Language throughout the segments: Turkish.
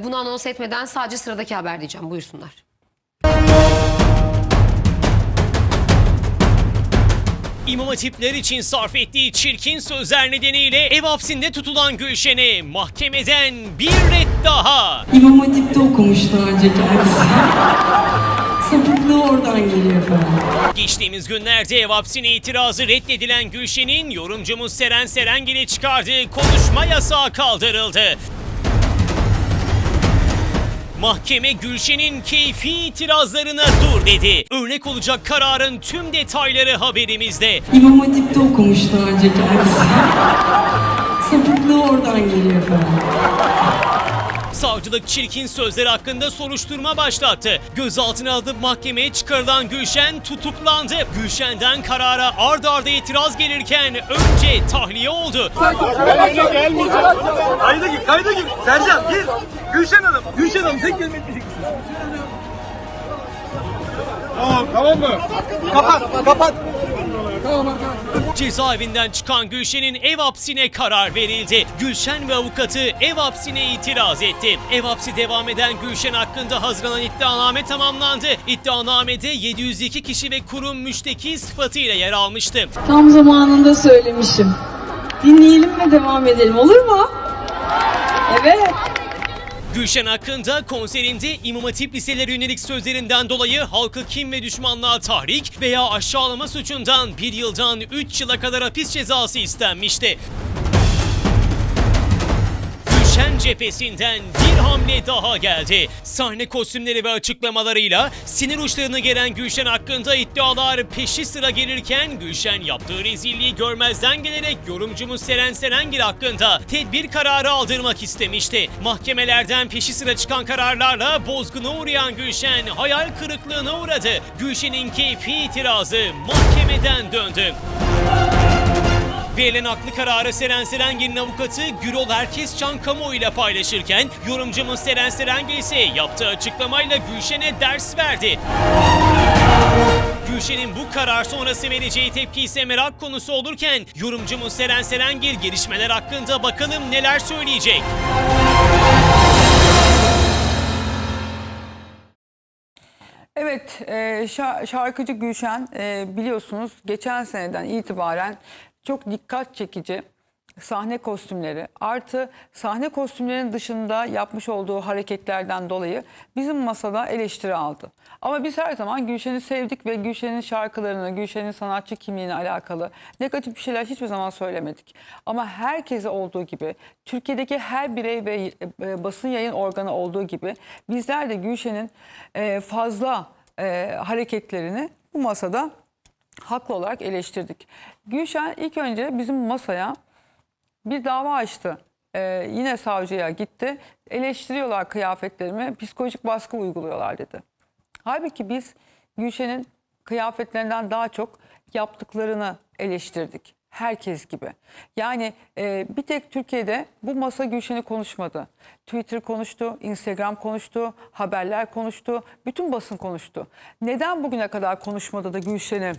Bunu anons etmeden sadece sıradaki haber diyeceğim. Buyursunlar. İmam Hatipler için sarf ettiği çirkin sözler nedeniyle ev hapsinde tutulan Gülşen'e mahkemeden bir red daha. İmam Hatip'te okumuş daha önce kendisi. Sapıklığı oradan geliyor efendim. Geçtiğimiz günlerde ev hapsine itirazı reddedilen Gülşen'in yorumcumuz Seren Serengil'e çıkardığı konuşma yasağı kaldırıldı. Mahkeme Gülşen'in keyfi itirazlarına dur dedi. Örnek olacak kararın tüm detayları haberimizde. İmam Hatip'te okumuş daha önce kendisi. Sapıklığı oradan geliyor efendim. Savcılık çirkin sözleri hakkında soruşturma başlattı. Gözaltına alınıp mahkemeye çıkarılan Gülşen tutuklandı. Gülşen'den karara ard arda itiraz gelirken önce tahliye oldu. Kayda gir, kayda gir. Sercan gir. Gülşen Hanım, Gülşen Hanım tek kelime etmeyecek misiniz? Tamam, tamam mı? Kapat, kapat. Cezaevinden çıkan Gülşen'in ev hapsine karar verildi. Gülşen ve avukatı ev hapsine itiraz etti. Ev hapsi devam eden Gülşen hakkında hazırlanan iddianame tamamlandı. İddianamede 702 kişi ve kurum müşteki sıfatıyla yer almıştı. Tam zamanında söylemişim. Dinleyelim ve devam edelim olur mu? Evet. Gülşen hakkında konserinde İmam Hatip liseleri yönelik sözlerinden dolayı halkı kim ve düşmanlığa tahrik veya aşağılama suçundan bir yıldan 3 yıla kadar hapis cezası istenmişti. Cephesinden bir hamle daha geldi. Sahne kostümleri ve açıklamalarıyla sinir uçlarını gelen Gülşen hakkında iddialar peşi sıra gelirken Gülşen yaptığı rezilliği görmezden gelerek yorumcumuz Seren Serengil hakkında tedbir kararı aldırmak istemişti. Mahkemelerden peşi sıra çıkan kararlarla bozguna uğrayan Gülşen hayal kırıklığına uğradı. Gülşen'in keyfi itirazı mahkemeden döndü. Verilen haklı kararı Seren Serengil'in avukatı Gürol Herkescan kamuoyuyla paylaşırken yorumcumuz Seren Serengil ise yaptığı açıklamayla Gülşen'e ders verdi. Gülşen'in bu karar sonrası vereceği tepki ise merak konusu olurken yorumcumuz Seren Serengil gelişmeler hakkında bakalım neler söyleyecek. Evet, e, şa- şarkıcı Gülşen e, biliyorsunuz geçen seneden itibaren çok dikkat çekici sahne kostümleri artı sahne kostümlerinin dışında yapmış olduğu hareketlerden dolayı bizim masada eleştiri aldı. Ama biz her zaman Gülşen'i sevdik ve Gülşen'in şarkılarını, Gülşen'in sanatçı kimliğine alakalı negatif bir şeyler hiçbir zaman söylemedik. Ama herkese olduğu gibi, Türkiye'deki her birey ve e, basın yayın organı olduğu gibi bizler de Gülşen'in e, fazla e, hareketlerini bu masada haklı olarak eleştirdik. Gülşen ilk önce bizim masaya bir dava açtı. Ee, yine savcıya gitti. Eleştiriyorlar kıyafetlerimi, psikolojik baskı uyguluyorlar dedi. Halbuki biz Gülşen'in kıyafetlerinden daha çok yaptıklarını eleştirdik. Herkes gibi. Yani e, bir tek Türkiye'de bu masa Gülşen'i konuşmadı. Twitter konuştu, Instagram konuştu, haberler konuştu, bütün basın konuştu. Neden bugüne kadar konuşmadı da Gülşen'i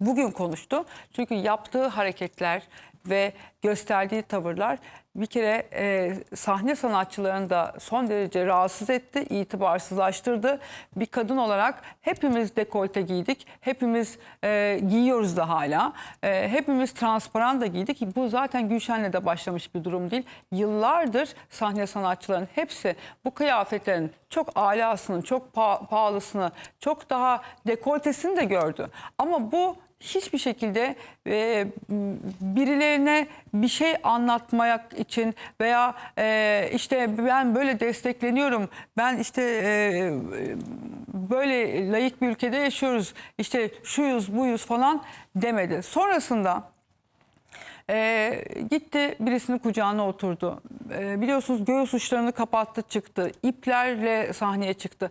bugün konuştu. Çünkü yaptığı hareketler ve gösterdiği tavırlar bir kere e, sahne sanatçılarını da son derece rahatsız etti, itibarsızlaştırdı. Bir kadın olarak hepimiz dekolte giydik, hepimiz e, giyiyoruz da hala, E, hepimiz transparan da giydik. Bu zaten Gülşen'le de başlamış bir durum değil. Yıllardır sahne sanatçıların hepsi bu kıyafetlerin çok alasını, çok pa- pahalısını, çok daha dekoltesini de gördü. Ama bu hiçbir şekilde e, birilerine bir şey anlatmak için veya e, işte ben böyle destekleniyorum, ben işte e, böyle layık bir ülkede yaşıyoruz, işte şuyuz buyuz falan demedi. Sonrasında ee, gitti birisinin kucağına oturdu. Ee, biliyorsunuz göğüs uçlarını kapattı çıktı. İplerle sahneye çıktı.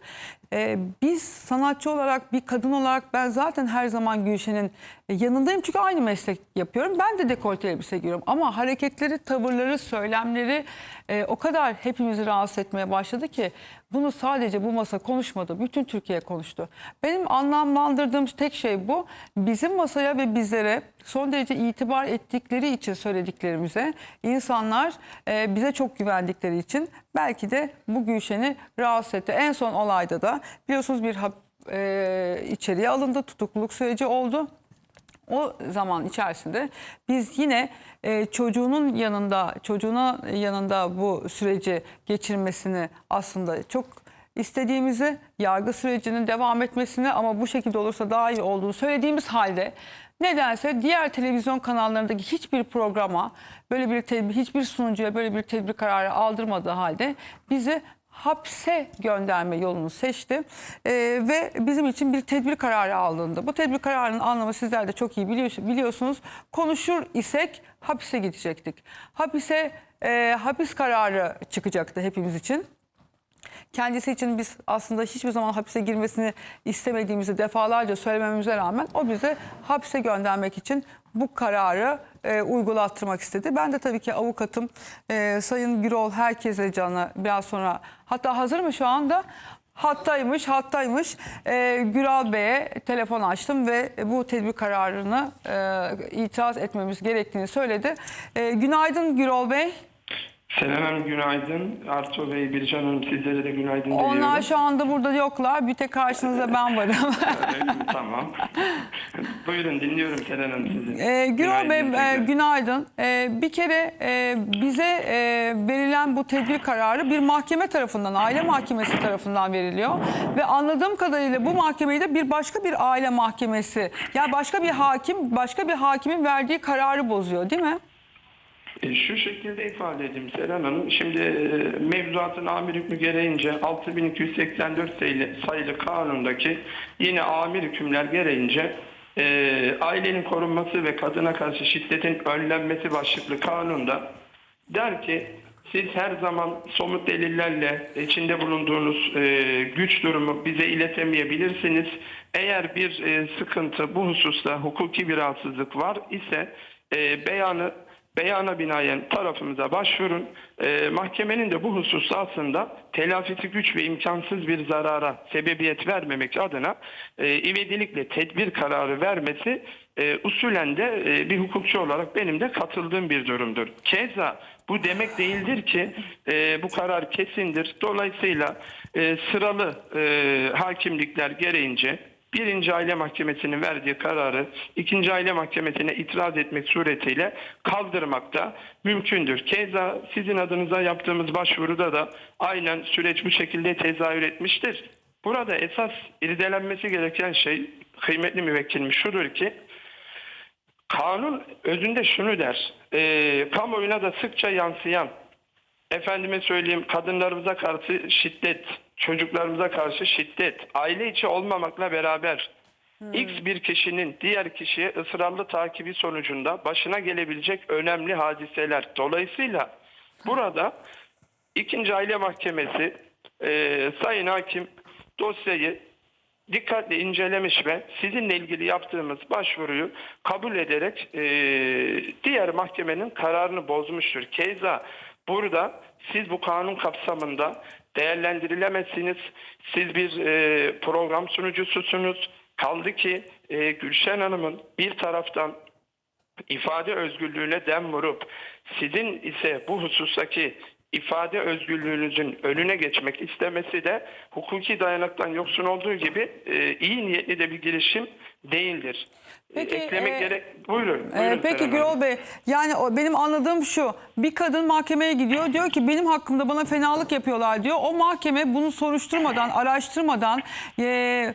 Ee, biz sanatçı olarak bir kadın olarak ben zaten her zaman Gülşen'in yanındayım. Çünkü aynı meslek yapıyorum. Ben de dekolte elbise giyiyorum. Ama hareketleri, tavırları, söylemleri e, o kadar hepimizi rahatsız etmeye başladı ki bunu sadece bu masa konuşmadı. Bütün Türkiye konuştu. Benim anlamlandırdığım tek şey bu. Bizim masaya ve bizlere son derece itibar ettikleri için söylediklerimize insanlar e, bize çok güvendikleri için belki de bu Gülşen'i rahatsız etti. En son olayda da biliyorsunuz bir e, içeriye alındı, tutukluluk süreci oldu. O zaman içerisinde biz yine e, çocuğunun yanında, çocuğuna yanında bu süreci geçirmesini aslında çok istediğimizi, yargı sürecinin devam etmesini ama bu şekilde olursa daha iyi olduğunu söylediğimiz halde nedense diğer televizyon kanallarındaki hiçbir programa böyle bir tedbir, hiçbir sunucuya böyle bir tedbir kararı aldırmadığı halde bizi hapse gönderme yolunu seçti Ee, ve bizim için bir tedbir kararı alındı. Bu tedbir kararının anlamı sizler de çok iyi biliyor- biliyorsunuz. Konuşur isek hapise gidecektik. Hapise e, hapis kararı çıkacaktı hepimiz için. Kendisi için biz aslında hiçbir zaman hapise girmesini istemediğimizi defalarca söylememize rağmen o bize hapse göndermek için bu kararı e, uygulattırmak istedi. Ben de tabii ki avukatım e, Sayın Gürol herkese canı biraz sonra hatta hazır mı şu anda? Hattaymış, hattaymış. E, Güral Bey'e telefon açtım ve bu tedbir kararını e, itiraz etmemiz gerektiğini söyledi. E, günaydın Gürol Bey. Selen Hanım günaydın. Arto Bey, Bircan Hanım sizlere de günaydın Onlar diliyorum. şu anda burada yoklar. Bir tek karşınızda ben varım. Tamam. Buyurun dinliyorum Selen Hanım sizi. Ee, Gürol Bey Günaydın e, günaydın. Ee, bir kere e, bize e, verilen bu tedbir kararı bir mahkeme tarafından, aile mahkemesi tarafından veriliyor. Ve anladığım kadarıyla bu mahkemeyi de bir başka bir aile mahkemesi, yani başka bir hakim, başka bir hakimin verdiği kararı bozuyor değil mi? E, Şu şekilde ifade edeyim Selen Hanım. Şimdi e, mevzuatın amir hükmü gereğince 6284 sayılı, kanundaki yine amir hükümler gereğince e, ailenin korunması ve kadına karşı şiddetin önlenmesi başlıklı kanunda der ki siz her zaman somut delillerle içinde bulunduğunuz e, güç durumu bize iletemeyebilirsiniz. Eğer bir e, sıkıntı bu hususta hukuki bir rahatsızlık var ise e, beyanı beyana binaen tarafımıza başvurun. E, mahkemenin de bu hususta aslında telafisi güç ve imkansız bir zarara sebebiyet vermemek adına e, ivedilikle tedbir kararı vermesi e, usulen de e, bir hukukçu olarak benim de katıldığım bir durumdur. Keza bu demek değildir ki e, bu karar kesindir. Dolayısıyla e, sıralı e, hakimlikler gereğince birinci aile mahkemesinin verdiği kararı ikinci aile mahkemesine itiraz etmek suretiyle kaldırmak da mümkündür. Keza sizin adınıza yaptığımız başvuruda da aynen süreç bu şekilde tezahür etmiştir. Burada esas irdelenmesi gereken şey kıymetli müvekkilim şudur ki kanun özünde şunu der. E, kamuoyuna da sıkça yansıyan efendime söyleyeyim kadınlarımıza karşı şiddet, çocuklarımıza karşı şiddet, aile içi olmamakla beraber X bir kişinin diğer kişiye ısrarlı takibi sonucunda başına gelebilecek önemli hadiseler. Dolayısıyla burada ikinci aile mahkemesi e, sayın hakim dosyayı dikkatle incelemiş ve sizinle ilgili yaptığımız başvuruyu kabul ederek e, diğer mahkemenin kararını bozmuştur. Keza burada siz bu kanun kapsamında değerlendirilemezsiniz. Siz bir e, program sunucususunuz. Kaldı ki e, Gülşen Hanım'ın bir taraftan ifade özgürlüğüne dem vurup sizin ise bu husustaki ifade özgürlüğünüzün önüne geçmek istemesi de hukuki dayanaktan yoksun olduğu gibi e, iyi niyetli de bir girişim değildir. E, Peki, Eklemek e, gerek. Buyurun. Buyurun peki. Gürol Bey yani o, benim anladığım şu bir kadın mahkemeye gidiyor diyor ki benim hakkımda bana fenalık yapıyorlar diyor. O mahkeme bunu soruşturmadan araştırmadan e, e,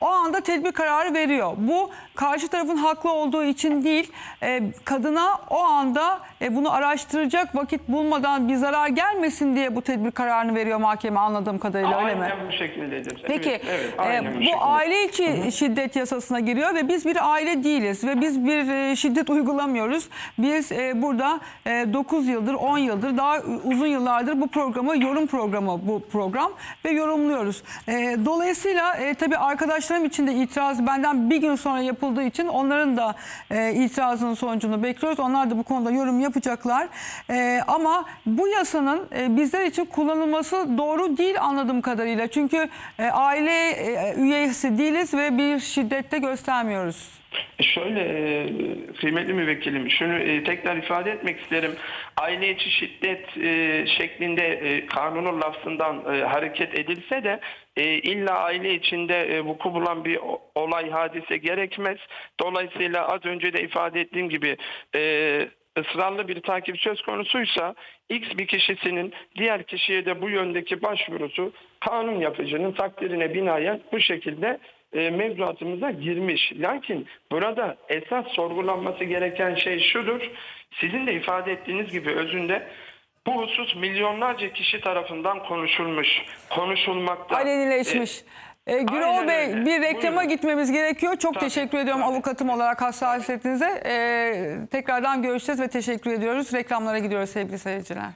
o anda tedbir kararı veriyor. Bu karşı tarafın haklı olduğu için değil e, kadına o anda e, bunu araştıracak vakit bulmadan bir zarar gelmesin diye bu tedbir kararını veriyor mahkeme anladığım kadarıyla öyle mi? Aynen bu şekildedir. Peki Evet, evet, e, aynen bu şekilde. aile içi şiddet yasasına giriyor ve biz bir aile değiliz ve biz bir e, şiddet uygulamıyoruz. Biz e, burada e, 9 yıldır 10 yıldır daha uzun yıllardır bu programı yorum programı bu program ve yorumluyoruz. E, dolayısıyla e, tabii arkadaşlarım için de itiraz benden bir gün sonra yapıldığı için onların da e, itirazının sonucunu bekliyoruz. Onlar da bu konuda yorum yapacaklar. E, ama bu yasanın e, bizler için kullanılması doğru değil anladığım kadarıyla. Çünkü e, aile e, üyesi değiliz ve bir şiddet şiddette göstermiyoruz. Şöyle e, kıymetli müvekkilim şunu e, tekrar ifade etmek isterim. Aile içi şiddet e, şeklinde kanunun lafzından hareket edilse de illa aile içinde vuku bulan bir olay hadise gerekmez. Dolayısıyla az önce de ifade ettiğim gibi e, ısrarlı bir takip söz konusuysa X bir kişisinin diğer kişiye de bu yöndeki başvurusu kanun yapıcının takdirine binaen bu şekilde e, mevzuatımıza girmiş. Lakin burada esas sorgulanması gereken şey şudur. Sizin de ifade ettiğiniz gibi özünde bu husus milyonlarca kişi tarafından konuşulmuş, konuşulmakta. Alenileşmiş. E, Gürol aynen Bey öyle. bir reklama Buyurun. gitmemiz gerekiyor. Çok Tabii, teşekkür ediyorum tabii. avukatım olarak hassasiyetinize. E, tekrardan görüşeceğiz ve teşekkür ediyoruz. Reklamlara gidiyoruz sevgili seyirciler.